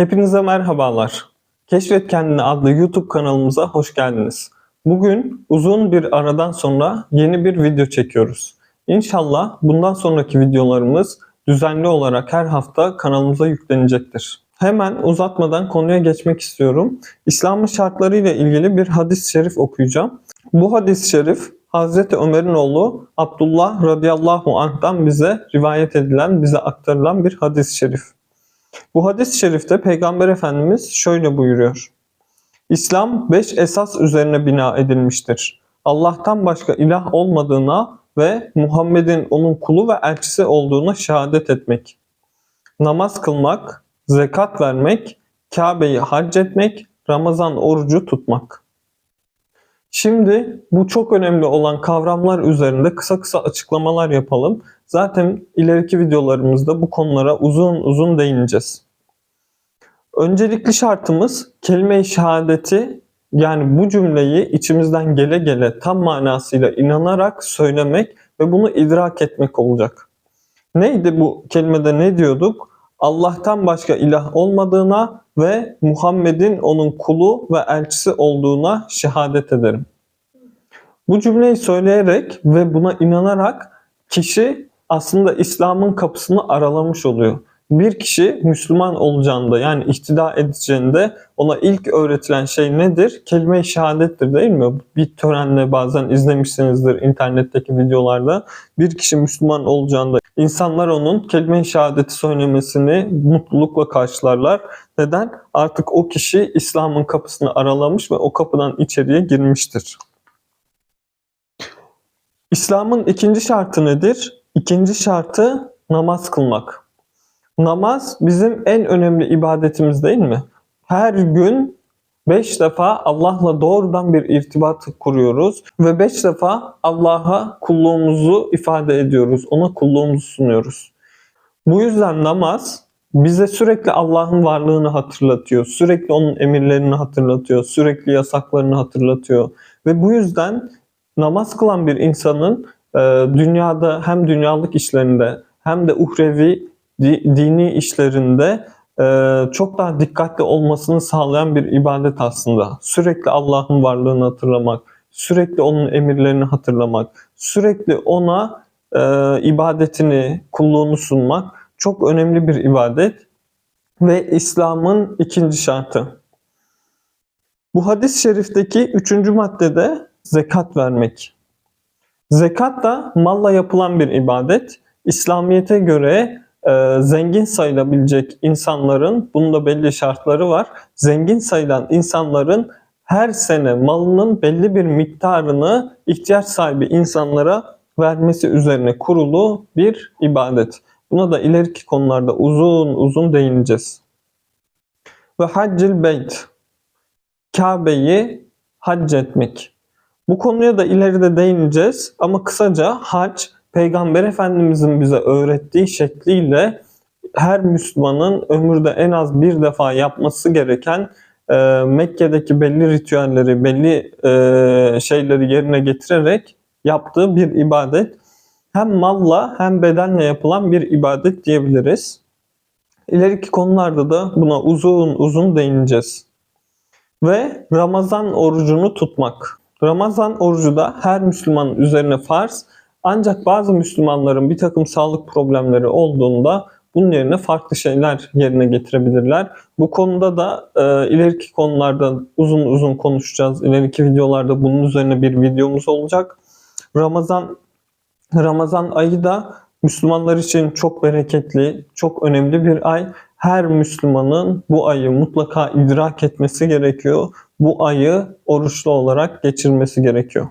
Hepinize merhabalar. Keşfet Kendini adlı YouTube kanalımıza hoş geldiniz. Bugün uzun bir aradan sonra yeni bir video çekiyoruz. İnşallah bundan sonraki videolarımız düzenli olarak her hafta kanalımıza yüklenecektir. Hemen uzatmadan konuya geçmek istiyorum. İslam'ın şartları ile ilgili bir hadis-i şerif okuyacağım. Bu hadis-i şerif Hazreti Ömer'in oğlu Abdullah radıyallahu anh'tan bize rivayet edilen, bize aktarılan bir hadis-i şerif. Bu hadis-i şerifte Peygamber Efendimiz şöyle buyuruyor. İslam beş esas üzerine bina edilmiştir. Allah'tan başka ilah olmadığına ve Muhammed'in onun kulu ve elçisi olduğuna şehadet etmek. Namaz kılmak, zekat vermek, Kabe'yi hac etmek, Ramazan orucu tutmak. Şimdi bu çok önemli olan kavramlar üzerinde kısa kısa açıklamalar yapalım. Zaten ileriki videolarımızda bu konulara uzun uzun değineceğiz. Öncelikli şartımız kelime-i şehadeti yani bu cümleyi içimizden gele gele tam manasıyla inanarak söylemek ve bunu idrak etmek olacak. Neydi bu kelimede ne diyorduk? Allah'tan başka ilah olmadığına ve Muhammed'in onun kulu ve elçisi olduğuna şehadet ederim. Bu cümleyi söyleyerek ve buna inanarak kişi aslında İslam'ın kapısını aralamış oluyor. Bir kişi Müslüman olacağında yani ihtida edeceğinde ona ilk öğretilen şey nedir? Kelime-i şehadettir değil mi? Bir törenle bazen izlemişsinizdir internetteki videolarda. Bir kişi Müslüman olacağında insanlar onun kelime-i şehadeti söylemesini mutlulukla karşılarlar. Neden? Artık o kişi İslam'ın kapısını aralamış ve o kapıdan içeriye girmiştir. İslam'ın ikinci şartı nedir? İkinci şartı namaz kılmak. Namaz bizim en önemli ibadetimiz değil mi? Her gün beş defa Allah'la doğrudan bir irtibat kuruyoruz ve beş defa Allah'a kulluğumuzu ifade ediyoruz. Ona kulluğumuzu sunuyoruz. Bu yüzden namaz bize sürekli Allah'ın varlığını hatırlatıyor. Sürekli onun emirlerini hatırlatıyor. Sürekli yasaklarını hatırlatıyor. Ve bu yüzden namaz kılan bir insanın e, dünyada hem dünyalık işlerinde hem de uhrevi di, dini işlerinde e, çok daha dikkatli olmasını sağlayan bir ibadet aslında. Sürekli Allah'ın varlığını hatırlamak, sürekli onun emirlerini hatırlamak, sürekli ona e, ibadetini, kulluğunu sunmak çok önemli bir ibadet ve İslam'ın ikinci şartı. Bu hadis-i şerifteki üçüncü maddede zekat vermek. Zekat da malla yapılan bir ibadet. İslamiyete göre e, zengin sayılabilecek insanların, bunun da belli şartları var. Zengin sayılan insanların her sene malının belli bir miktarını ihtiyaç sahibi insanlara vermesi üzerine kurulu bir ibadet. Buna da ileriki konularda uzun uzun değineceğiz. Ve haccil beyt. Kabe'yi hac etmek. Bu konuya da ileride değineceğiz ama kısaca hac Peygamber Efendimizin bize öğrettiği şekliyle her Müslümanın ömürde en az bir defa yapması gereken e, Mekke'deki belli ritüelleri, belli e, şeyleri yerine getirerek yaptığı bir ibadet. Hem malla hem bedenle yapılan bir ibadet diyebiliriz. İleriki konularda da buna uzun uzun değineceğiz. Ve Ramazan orucunu tutmak. Ramazan orucu da her Müslümanın üzerine farz. Ancak bazı Müslümanların bir takım sağlık problemleri olduğunda bunun yerine farklı şeyler yerine getirebilirler. Bu konuda da e, ileriki konularda uzun uzun konuşacağız. İleriki videolarda bunun üzerine bir videomuz olacak. Ramazan Ramazan ayı da Müslümanlar için çok bereketli, çok önemli bir ay. Her Müslümanın bu ayı mutlaka idrak etmesi gerekiyor. Bu ayı oruçlu olarak geçirmesi gerekiyor.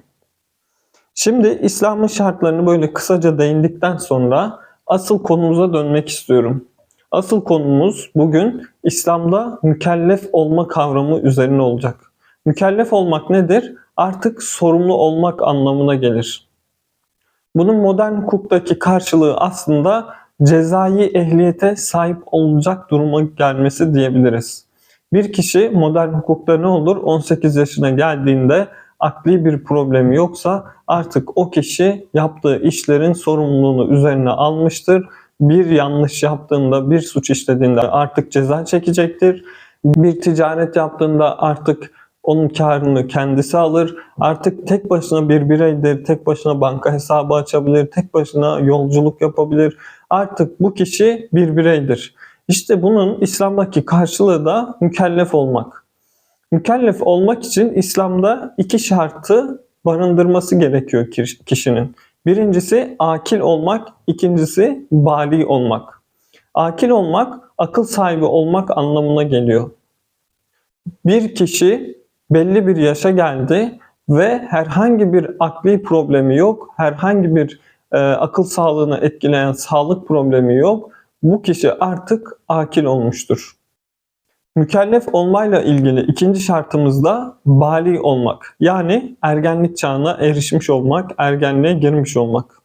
Şimdi İslam'ın şartlarını böyle kısaca değindikten sonra asıl konumuza dönmek istiyorum. Asıl konumuz bugün İslam'da mükellef olma kavramı üzerine olacak. Mükellef olmak nedir? Artık sorumlu olmak anlamına gelir. Bunun modern hukuktaki karşılığı aslında cezai ehliyete sahip olacak duruma gelmesi diyebiliriz. Bir kişi modern hukukta ne olur? 18 yaşına geldiğinde akli bir problemi yoksa artık o kişi yaptığı işlerin sorumluluğunu üzerine almıştır bir yanlış yaptığında, bir suç işlediğinde artık ceza çekecektir. Bir ticaret yaptığında artık onun karını kendisi alır. Artık tek başına bir bireydir, tek başına banka hesabı açabilir, tek başına yolculuk yapabilir. Artık bu kişi bir bireydir. İşte bunun İslam'daki karşılığı da mükellef olmak. Mükellef olmak için İslam'da iki şartı barındırması gerekiyor kişinin. Birincisi akil olmak, ikincisi bali olmak. Akil olmak, akıl sahibi olmak anlamına geliyor. Bir kişi belli bir yaşa geldi ve herhangi bir akli problemi yok, herhangi bir e, akıl sağlığını etkileyen sağlık problemi yok. Bu kişi artık akil olmuştur. Mükellef olmayla ilgili ikinci şartımız da bali olmak. Yani ergenlik çağına erişmiş olmak, ergenliğe girmiş olmak.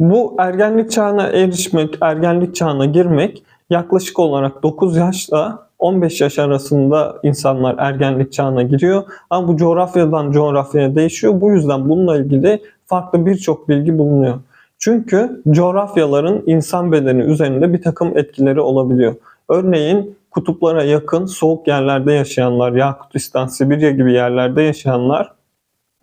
Bu ergenlik çağına erişmek, ergenlik çağına girmek yaklaşık olarak 9 yaşla 15 yaş arasında insanlar ergenlik çağına giriyor. Ama bu coğrafyadan coğrafyaya değişiyor. Bu yüzden bununla ilgili farklı birçok bilgi bulunuyor. Çünkü coğrafyaların insan bedeni üzerinde bir takım etkileri olabiliyor. Örneğin kutuplara yakın soğuk yerlerde yaşayanlar, Yakutistan, Sibirya gibi yerlerde yaşayanlar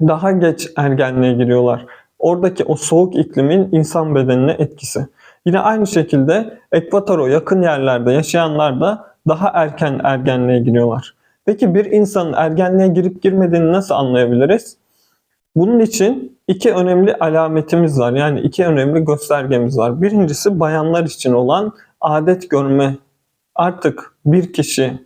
daha geç ergenliğe giriyorlar. Oradaki o soğuk iklimin insan bedenine etkisi. Yine aynı şekilde ekvatora yakın yerlerde yaşayanlar da daha erken ergenliğe giriyorlar. Peki bir insanın ergenliğe girip girmediğini nasıl anlayabiliriz? Bunun için iki önemli alametimiz var. Yani iki önemli göstergemiz var. Birincisi bayanlar için olan adet görme. Artık bir kişi,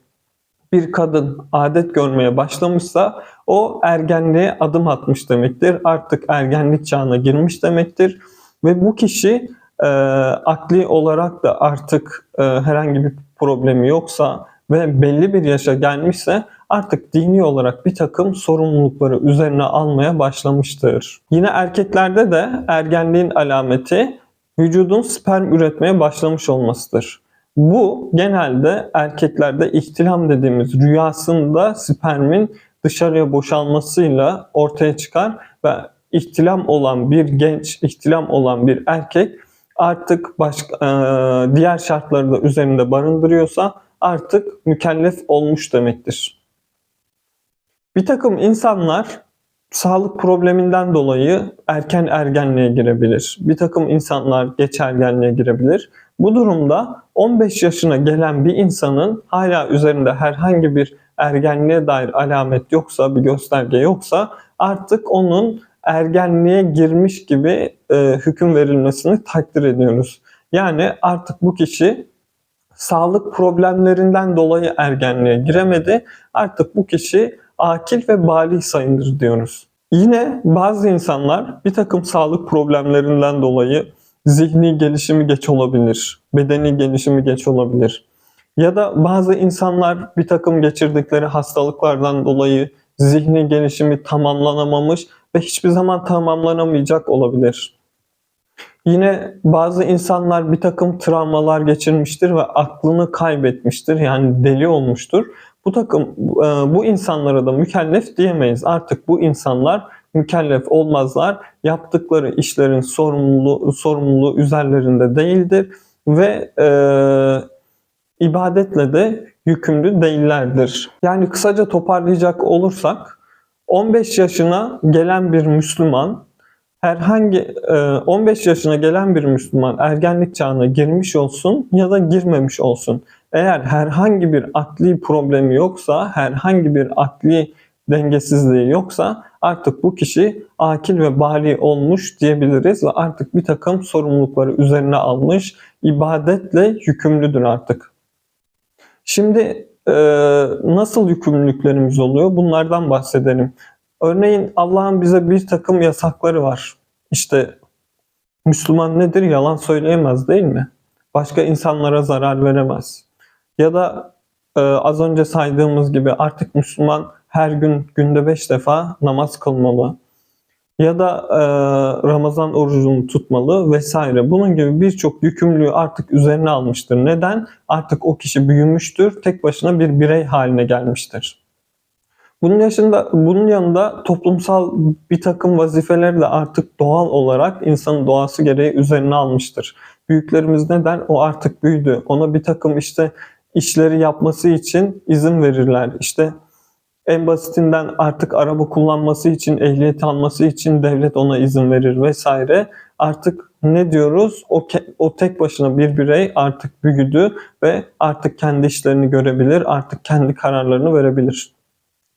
bir kadın adet görmeye başlamışsa o ergenliğe adım atmış demektir. Artık ergenlik çağına girmiş demektir. Ve bu kişi e, akli olarak da artık e, herhangi bir problemi yoksa ve belli bir yaşa gelmişse artık dini olarak bir takım sorumlulukları üzerine almaya başlamıştır. Yine erkeklerde de ergenliğin alameti vücudun sperm üretmeye başlamış olmasıdır. Bu genelde erkeklerde ihtilam dediğimiz rüyasında spermin dışarıya boşalmasıyla ortaya çıkar ve ihtilam olan bir genç, ihtilam olan bir erkek artık başka e, diğer şartları da üzerinde barındırıyorsa artık mükellef olmuş demektir. Bir takım insanlar sağlık probleminden dolayı erken ergenliğe girebilir. Bir takım insanlar geç ergenliğe girebilir. Bu durumda 15 yaşına gelen bir insanın hala üzerinde herhangi bir ergenliğe dair alamet yoksa, bir gösterge yoksa artık onun ergenliğe girmiş gibi e, hüküm verilmesini takdir ediyoruz. Yani artık bu kişi sağlık problemlerinden dolayı ergenliğe giremedi. Artık bu kişi akil ve bali sayılır diyoruz. Yine bazı insanlar bir takım sağlık problemlerinden dolayı zihni gelişimi geç olabilir, bedeni gelişimi geç olabilir. Ya da bazı insanlar bir takım geçirdikleri hastalıklardan dolayı zihni gelişimi tamamlanamamış ve hiçbir zaman tamamlanamayacak olabilir. Yine bazı insanlar bir takım travmalar geçirmiştir ve aklını kaybetmiştir. Yani deli olmuştur. Bu takım e, bu insanlara da mükellef diyemeyiz. Artık bu insanlar mükellef olmazlar. Yaptıkları işlerin sorumluluğu, sorumluluğu üzerlerinde değildir ve e, ibadetle de yükümlü değillerdir. Yani kısaca toparlayacak olursak 15 yaşına gelen bir Müslüman herhangi 15 e, yaşına gelen bir Müslüman ergenlik çağına girmiş olsun ya da girmemiş olsun. Eğer herhangi bir akli problemi yoksa, herhangi bir akli dengesizliği yoksa artık bu kişi akil ve bali olmuş diyebiliriz ve artık bir takım sorumlulukları üzerine almış, ibadetle yükümlüdür artık. Şimdi e, nasıl yükümlülüklerimiz oluyor? Bunlardan bahsedelim. Örneğin Allah'ın bize bir takım yasakları var. İşte Müslüman nedir? Yalan söyleyemez değil mi? Başka insanlara zarar veremez. Ya da e, az önce saydığımız gibi artık Müslüman her gün günde beş defa namaz kılmalı ya da e, Ramazan orucunu tutmalı vesaire. Bunun gibi birçok yükümlülüğü artık üzerine almıştır. Neden? Artık o kişi büyümüştür, tek başına bir birey haline gelmiştir. Bunun yaşında, bunun yanında toplumsal bir takım vazifeleri de artık doğal olarak insanın doğası gereği üzerine almıştır. Büyüklerimiz ne der? O artık büyüdü. Ona bir takım işte işleri yapması için izin verirler. İşte en basitinden artık araba kullanması için, ehliyet alması için devlet ona izin verir vesaire. Artık ne diyoruz? O, o tek başına bir birey artık büyüdü ve artık kendi işlerini görebilir, artık kendi kararlarını verebilir.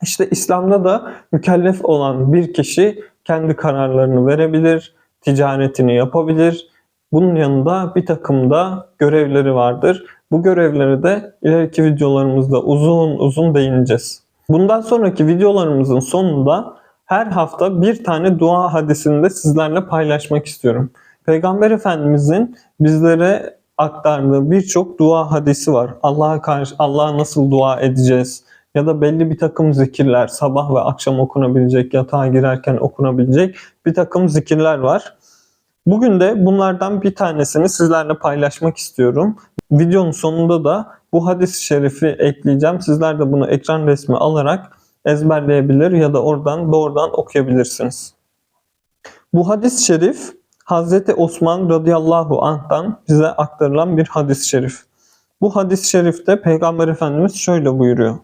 İşte İslam'da da mükellef olan bir kişi kendi kararlarını verebilir, ticaretini yapabilir. Bunun yanında bir takım da görevleri vardır. Bu görevleri de ileriki videolarımızda uzun uzun değineceğiz. Bundan sonraki videolarımızın sonunda her hafta bir tane dua hadisini de sizlerle paylaşmak istiyorum. Peygamber Efendimizin bizlere aktardığı birçok dua hadisi var. Allah'a karşı Allah'a nasıl dua edeceğiz? Ya da belli bir takım zikirler, sabah ve akşam okunabilecek, yatağa girerken okunabilecek bir takım zikirler var. Bugün de bunlardan bir tanesini sizlerle paylaşmak istiyorum. Videonun sonunda da bu hadis-i şerifi ekleyeceğim. Sizler de bunu ekran resmi alarak ezberleyebilir ya da oradan doğrudan okuyabilirsiniz. Bu hadis-i şerif Hazreti Osman radıyallahu anh'tan bize aktarılan bir hadis-i şerif. Bu hadis-i şerifte Peygamber Efendimiz şöyle buyuruyor.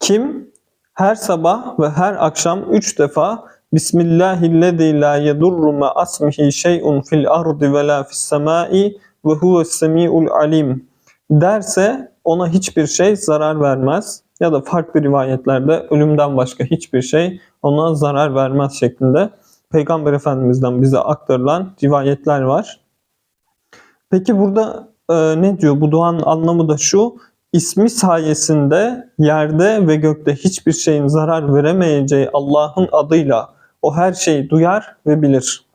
Kim her sabah ve her akşam üç defa Bismillahillezî la yedurru ma asmihi şey'un fil ardı ve la fis semai ve huves semi'ul alim derse ona hiçbir şey zarar vermez ya da farklı rivayetlerde ölümden başka hiçbir şey ona zarar vermez şeklinde Peygamber Efendimiz'den bize aktarılan rivayetler var. Peki burada e, ne diyor? Bu duanın anlamı da şu. İsmi sayesinde yerde ve gökte hiçbir şeyin zarar veremeyeceği Allah'ın adıyla o her şeyi duyar ve bilir.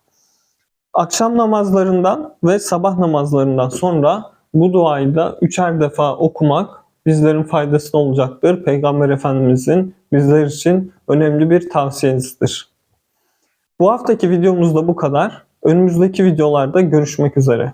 Akşam namazlarından ve sabah namazlarından sonra bu duayı da üçer defa okumak bizlerin faydasına olacaktır. Peygamber Efendimizin bizler için önemli bir tavsiyesidir. Bu haftaki videomuz da bu kadar. Önümüzdeki videolarda görüşmek üzere.